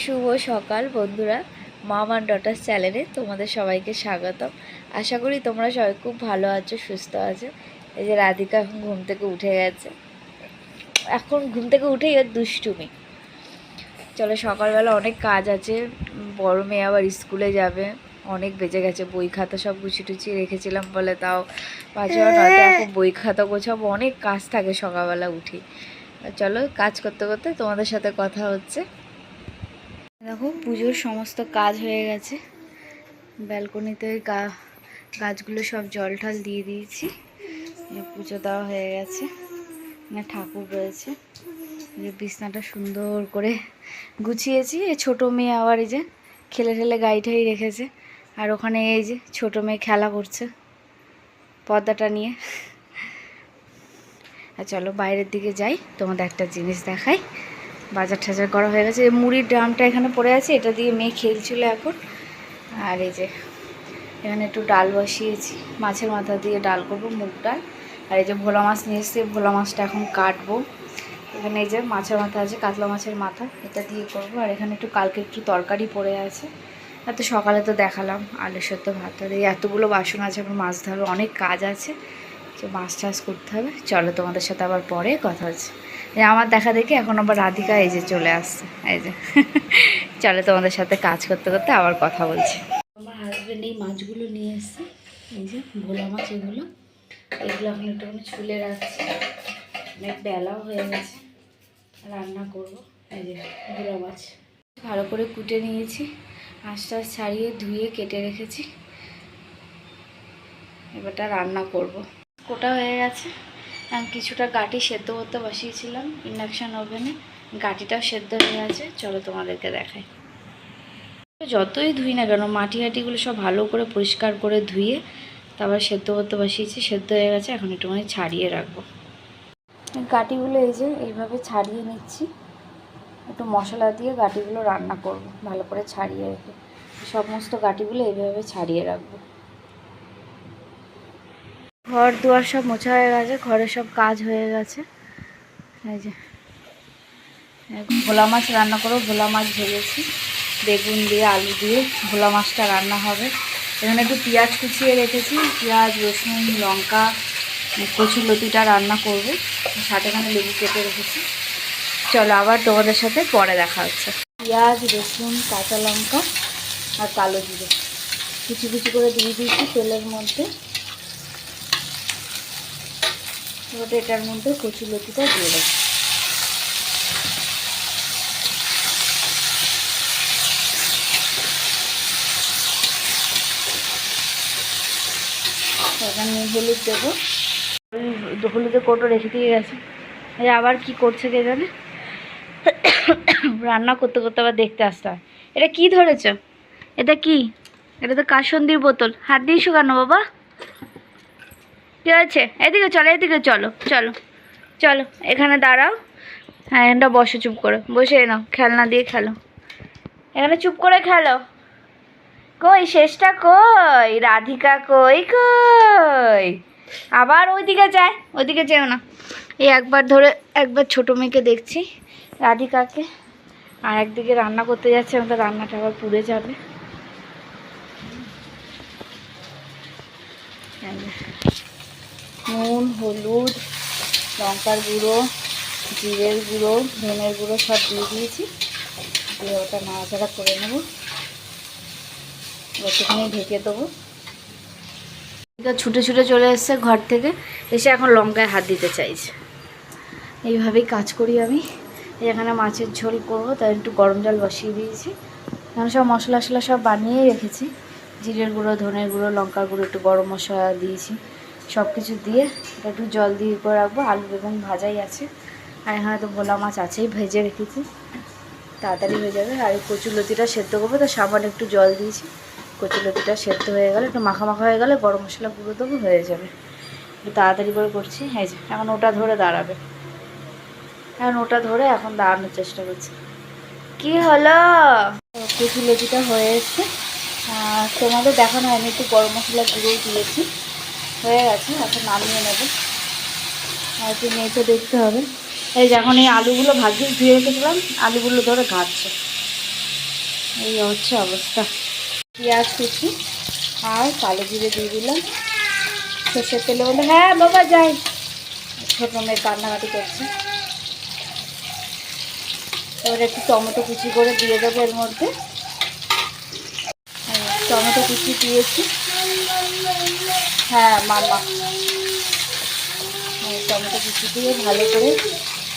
শুভ সকাল বন্ধুরা মাম and daughters চ্যানেলে তোমাদের সবাইকে স্বাগতম। আশা করি তোমরা সবাই খুব ভালো আছো সুস্থ আছো। এই যে রাধিকা এখন ঘুম থেকে উঠে গেছে। এখন ঘুম থেকে উঠেই ওর দুষ্টুমি। চলো সকালবেলা অনেক কাজ আছে। বড় মেয়ে আবার স্কুলে যাবে। অনেক বেজে গেছে বই খাতা সব গুছিয়ে টুচিয়ে রেখেছিলাম বলে তাও পাঁচ নয়তো এখন বই খাতা গোছাবো অনেক কাজ থাকে সকালবেলা উঠি চলো কাজ করতে করতে তোমাদের সাথে কথা হচ্ছে। দেখো, পুজোর সমস্ত কাজ হয়ে গেছে। ব্যালকনিতে গাছগুলো সব জল ঠল দিয়ে দিয়েছি। পুজো দেওয়া হয়ে গেছে। এখানে ঠাকুর রয়েছে। যে বিছনাটা সুন্দর করে গুছিয়েছি। এই ছোটো মেয়ে আবার এই যে খেলে ঠেলে গাড়ি ঠাই রেখেছে। আর ওখানে এই যে ছোটো মেয়ে খেলা করছে পর্দাটা নিয়ে। আর চলো বাইরের দিকে যাই, তোমাদের একটা জিনিস দেখাই। বাজার টাজার করা হয়ে গেছে। মুড়ির ড্রামটা এখানে পড়ে আছে, এটা দিয়ে মেয়ে খেলছিল এখন। আর এই যে, এখানে একটু ডাল বসিয়েছি। মাছের মাথা দিয়ে ডাল করব, মুগ ডাল। আর এই যে ভোলা মাছ নিয়ে এসেছি ভোলা মাছটা এখন কাটবো। এখানে এই যে মাছের মাথা আছে, কাতলা মাছের মাথা, এটা দিয়ে করব। আর এখানে একটু কালকে একটু তরকারি পড়ে আছে। আর তো সকালে তো দেখালাম, আলু সত্য ভাত। আর এই এতগুলো বাসন আছে এখন মাছ ধরবে অনেক কাজ আছে। যে মাছ চাষ করতে হবে। চলো তোমাদের সাথে আবার পরে কথা হচ্ছে। আমার দেখা দেখি এখন আবার রাধিকা এই যে চলে আসছে, এই যে। চলে তোমাদের সাথে কাজ করতে করতে আবার কথা বলছি। আমার হাজব্যান্ড এই মাছগুলো নিয়ে এসছে, এই যে ভোলা মাছ এগুলো। এগুলো এখন একটুখানি ছুলে রাখছি, অনেক বেলাও হয়ে গেছে, রান্না করব, এই যে ভোলা মাছ। ভালো করে কুটে নিয়েছি আঁশটা ছাড়িয়ে ধুয়ে কেটে রেখেছি। এবারটা রান্না করব। কোটা হয়ে গেছে কিছুটা গাটি সেদ্ধ করতে বসিয়েছিলাম ইন্ডাকশান ওভেনে গাটিটাও সেদ্ধ হয়ে আছে, চলো তোমাদেরকে দেখাই। যতই ধুই না কেন, মাটি হাটিগুলো সব ভালো করে পরিষ্কার করে ধুয়ে তারপর সেদ্ধ করতে বসিয়েছি, সেদ্ধ হয়ে গেছে, এখন একটুখানি ছাড়িয়ে রাখব। গাটিগুলো এই যে, এইভাবে ছাড়িয়ে নিচ্ছি। একটু মশলা দিয়ে গাটিগুলো রান্না করব, ভালো করে ছাড়িয়ে রেখে। সমস্ত গাটিগুলো এইভাবে ছাড়িয়ে রাখব। ঘর দুয়ার সব মোছা হয়ে গেছে, ঘরের সব কাজ হয়ে গেছে। এই যে ভোলা মাছ রান্না করো ভোলা মাছ ভেজেছি। বেগুন দিয়ে, আলু দিয়ে ভোলা মাছটা রান্না হবে। এখানে একটু পেঁয়াজ কুচিয়ে রেখেছি, পেঁয়াজ, রসুন, লঙ্কা কচুর লতিটা রান্না করব। সাথে এখানে লেবু কেটে রেখেছি। চলো আবার তোমাদের সাথে পরে দেখা হচ্ছে। পেঁয়াজ, রসুন, কাঁচা লঙ্কা আর কালো জিরে। কুচি কুচি করে দিয়ে দিয়েছি তেলের মধ্যে। এবার এটার মধ্যে কচু লতিটা দিয়ে দেবো। এখানে হলুদ দেবো। হলুদ- কোটো রেখে দিয়ে গেছে। আবার কি করছে কে জানে? রান্না করতে করতে আবার দেখতে আসতে হয়। এটা কি ধরেছ? এটা কি? এটা তো কাসন্দির বোতল। হাত দিয়ে শুকানো বাবা। কি আছে? এদিকে চলো এদিকে চলো চলো চলো, এখানে দাঁড়াও। হ্যাঁ এখানটা বসো, চুপ করে, বসে নাও, খেলনা দিয়ে খেলো। এখানে চুপ করে খেলো। কই, শেষটা কই? রাধিকা কই কই? আবার ওইদিকে যায়, ওইদিকে যেও না। এই একবার ধরে, একবার ছোটো মেয়েকে দেখছি, রাধিকাকে। আর একদিকে রান্না করতে যাচ্ছে, আমাদের রান্নাটা আবার পুড়ে যাবে। নুন, হলুদ, লঙ্কার গুঁড়ো, জিরের গুঁড়ো, ধনের গুঁড়ো সব দিয়ে দিয়েছি। দিয়ে ওটা নাড়াচাড়া করে নেব। একটুখানি ঢেকে দেবো। ছুটে ছুটে চলে এসছে ঘর থেকে। এসে এখন লঙ্কায় হাত দিতে চাইছে। এইভাবেই কাজ করি আমি। এখানে মাছের ঝোল করব, তাই একটু গরম জল বসিয়ে দিয়েছি। এখানে সব মশলা সব বানিয়েই রেখেছি। জিরের গুঁড়ো, ধনের গুঁড়ো, লঙ্কার গুঁড়ো একটু গরম মশলা দিয়েছি। সব কিছু দিয়ে একটু জল দিয়ে করে রাখব। আলু বেগুন ভাজাই আছে। আর এখানে তো ভোলা মাছ আছেই, ভেজে রেখেছি। তাড়াতাড়ি হয়ে যাবে। আর এই কচুলতিটা সেদ্ধ করব। তো সামান্য একটু জল দিয়েছি। কচুলতিটা সেদ্ধ হয়ে গেলে, একটু মাখা মাখা হয়ে গেলে গরম মশলা গুঁড়ো দেবো, হয়ে যাবে। একটু তাড়াতাড়ি করে করছি। এই যে, এখন ওটা ধরে দাঁড়াবে। এখন ওটা ধরে এখন দাঁড়ানোর চেষ্টা করছি। কি হলো? কচুলতিটা হয়ে এসছে। তোমাদের দেখানো, আমি একটু গরম মশলা গুঁড়ো দিয়েছি। হয়ে গেছে, এখন নামিয়ে নেব। আর একটু নেচে দেখতে হবে। এই যখন এই আলুগুলো ভাজি ধুয়ে রেখেছিলাম, আলুগুলো ধরে ঘাটছে। এই হচ্ছে অবস্থা। পেঁয়াজ কুচি আর কালো জিরে দিয়ে দিলাম। সর্ষের তেলে বলে হ্যাঁ বাবা যাই। ছোটো মেয়ে কান্নাকাটি করছে। এবার একটু টমেটো কুচি করে দিয়ে দেবো এর মধ্যে। টমেটো কুচি দিয়েছি। হ্যাঁ মামা। টমেটো কুচি দিয়ে ভালো করে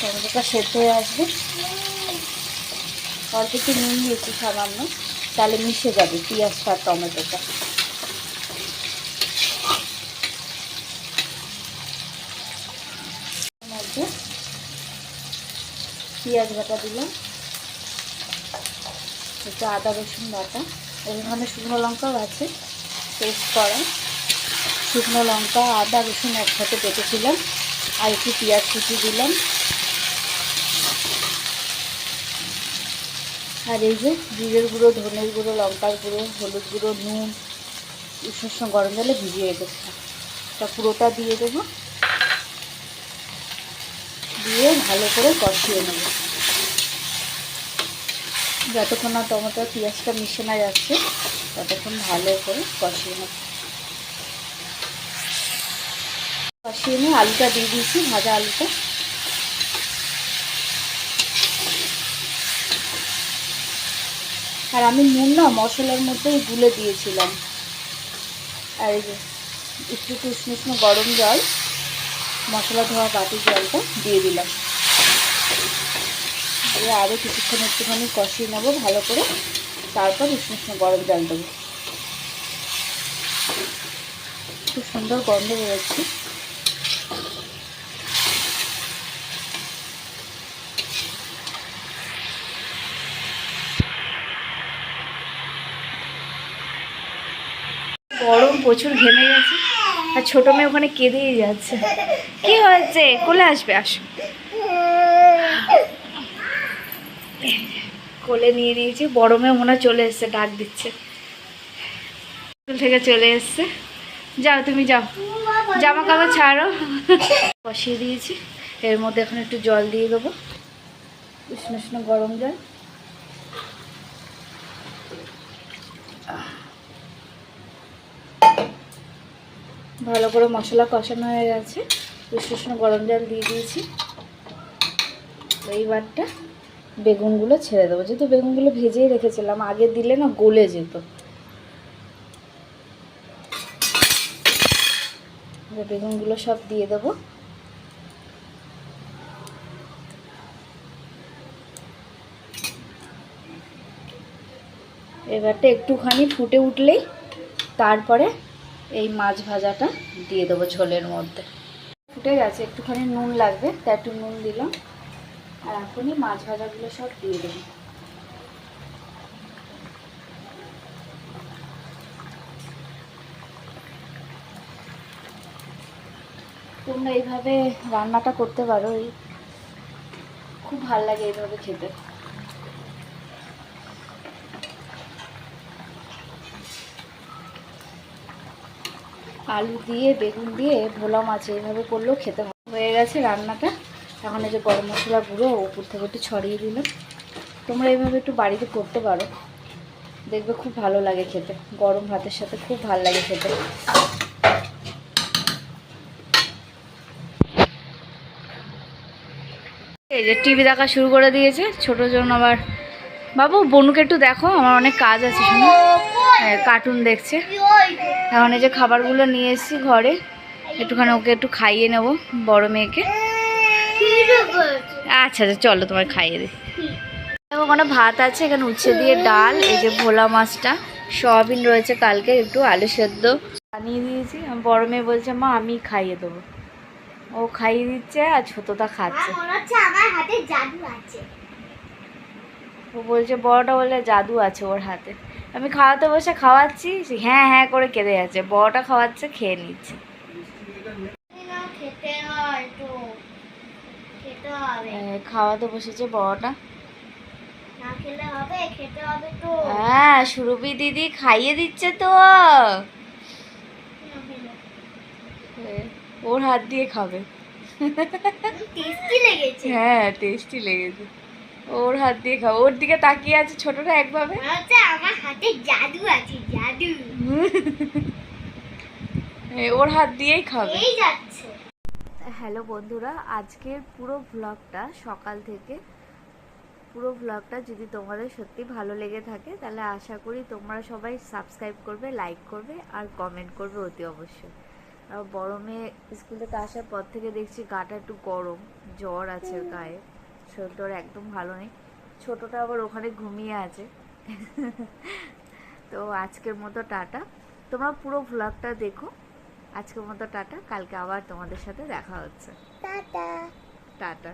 টমেটোটা সেদ্ধ হয়ে আসবে। অল্প একটু নুন দিয়েছি সামান্য। তাহলে মিশে যাবে পেঁয়াজটা আর টমেটোটা। মধ্যে পেঁয়াজ বাটা দিলাম। একটু আদা রসুন বাটা। এখানে শুকনো লঙ্কাও আছে। পেস্ট করা। শুকনো লঙ্কা, আদা, রসুন একসাথে বেটেছিলাম আর একটু পেঁয়াজ কুচি দিলাম। আর এই যে জিরের গুঁড়ো, ধনের গুঁড়ো, লঙ্কার গুঁড়ো, হলুদ গুঁড়ো, নুন, উষ্ণ গরম জলে ভিজিয়ে রেখেছিলাম তা পুরোটা দিয়ে দেবো। দিয়ে ভালো করে কষিয়ে নেব। যতক্ষণ না টমেটো পেঁয়াজটা মিশে না যাচ্ছে, ততক্ষণ ভালো করে কষিয়ে নেব। কষিয়ে নিয়ে আলুটা দিয়ে দিয়েছি, ভাজা আলুটা। আর আমি নুন না, মশলার মধ্যেই গুলে দিয়েছিলাম। আর এই যে, একটু একটু উষ্ণ উষ্ণ গরম জল, মশলা ধোয়া বাটির জলটা দিয়ে দিলাম। দিয়ে আরও কিছুক্ষণ একটুখানি কষিয়ে নেব ভালো করে। তারপর উষ্ণ উষ্ণ গরম জল দেবো। খুব সুন্দর গন্ধ বেরোচ্ছে। গরম প্রচুর ঘেমে গেছে। আর ছোটো মেয়ে ওখানে কেঁদেই যাচ্ছে। কি হয়েছে? কোলে আসবে, আসো। কোলে নিয়ে নিয়েছি। বড় মেয়ে মনে চলে এসছে, ডাক দিচ্ছে। থেকে চলে এসছে। যাও, তুমি যাও। জামা কাপড় ছাড়ো। বসিয়ে দিয়েছি। এর মধ্যে এখন একটু জল দিয়ে দেবো। উষ্ণ উষ্ণ গরম জল। ভালো করে মশলা কষানো হয়ে গেছে। উষ্ণ গরম জল দিয়ে দিয়েছি। এইবারটা বেগুনগুলো ছেড়ে দেবো। যেহেতু বেগুনগুলো ভেজেই রেখেছিলাম, আগে দিলে না গলে যেত। বেগুনগুলো সব দিয়ে দেবো। এবারটা একটুখানি ফুটে উঠলেই তারপরে এই মাছ ভাজাটা দিয়ে দেবো ঝোলের মধ্যে। ফুটে গেছে, একটুখানি নুন লাগবে তা একটু নুন দিলাম। আর এখনই মাছ ভাজাগুলো সব দিয়ে দেবো। তোমরা এইভাবে রান্নাটা করতে পারো খুব ভালো লাগে এইভাবে খেতে। আলু দিয়ে, বেগুন দিয়ে, ভোলা মাছ এইভাবে করলেও খেতে হয়ে। গেছে রান্নাটা। এখন এই যে গরম মশলা গুঁড়ো উপর থেকে একটু ছড়িয়ে দিলাম তোমরা এইভাবে একটু বাড়িতে করতে পারো। দেখবে খুব ভালো লাগে খেতে। গরম ভাতের সাথে খুব ভালো লাগে খেতে। এই যে টিভি দেখা শুরু করে দিয়েছে। ছোটো জন আবার, বাবু, বনুকে একটু দেখো, আমার অনেক কাজ আছে, শুনে। কার্টুন দেখছে। এখন এই যে খাবারগুলো নিয়ে এসেছি ঘরে, একটুখানি ওকে একটু খাইয়ে নেব, বড় মেয়েকে। আচ্ছা আচ্ছা চলো তোমার খাইয়ে দেখো, ওখানে ভাত আছে, এখানে উচ্ছে দিয়ে ডাল, এই যে ভোলা মাছটা, সয়াবিন রয়েছে কালকে, একটু আলু সেদ্ধ। বানিয়ে দিয়েছি বড় মেয়ে বলছে, মা, আমি খাইয়ে দেবো। ও খাইয়ে দিচ্ছে আর ছোটটা খাচ্ছে। ও বলছে, বড়টা বলে জাদু আছে ওর হাতে। আমি খাওয়াতে বসে খাওয়াচ্ছি? হ্যাঁ হ্যাঁ করে কেঁদে যাচ্ছে। বড়টা খাওয়াচ্ছে খেয়ে নিচ্ছে। খাওয়াতে বসেছে বড়টা। হ্যাঁ সুরভি দিদি খাইয়ে দিচ্ছে তো। ওর হাত দিয়ে খাবে। টেস্টি লেগেছে। হ্যাঁ টেস্টি লেগেছে। ওর হাত দিয়ে খাও। ওর দিকে তাকিয়ে আছে ছোটটা একভাবে। মনে আমার হাতে জাদু আছে জাদু। ওর হাত দিয়েই খাবে। এই যাচ্ছে। হ্যালো বন্ধুরা আজকের পুরো ভ্লগটা সকাল থেকে। পুরো ভ্লগটা যদি তোমাদের সত্যি ভালো লেগে থাকে তাহলে আশা করি তোমরা সবাই সাবস্ক্রাইব করবে লাইক করবে আর কমেন্ট করবে অতি অবশ্যই। আর বড় মেয়ে স্কুল থেকে আসার পর থেকে দেখছি গাটা একটু গরম জ্বর আছে গায়ে। শরীরটা একদম ভালো নেই। ছোটটা আবার ওখানে ঘুমিয়ে আছে। তো আজকের মতো টাটা। তোমরা পুরো ভ্লগটা দেখো। আজকের মতো টাটা। কালকে আবার তোমাদের সাথে দেখা হচ্ছে। টাটা। টাটা।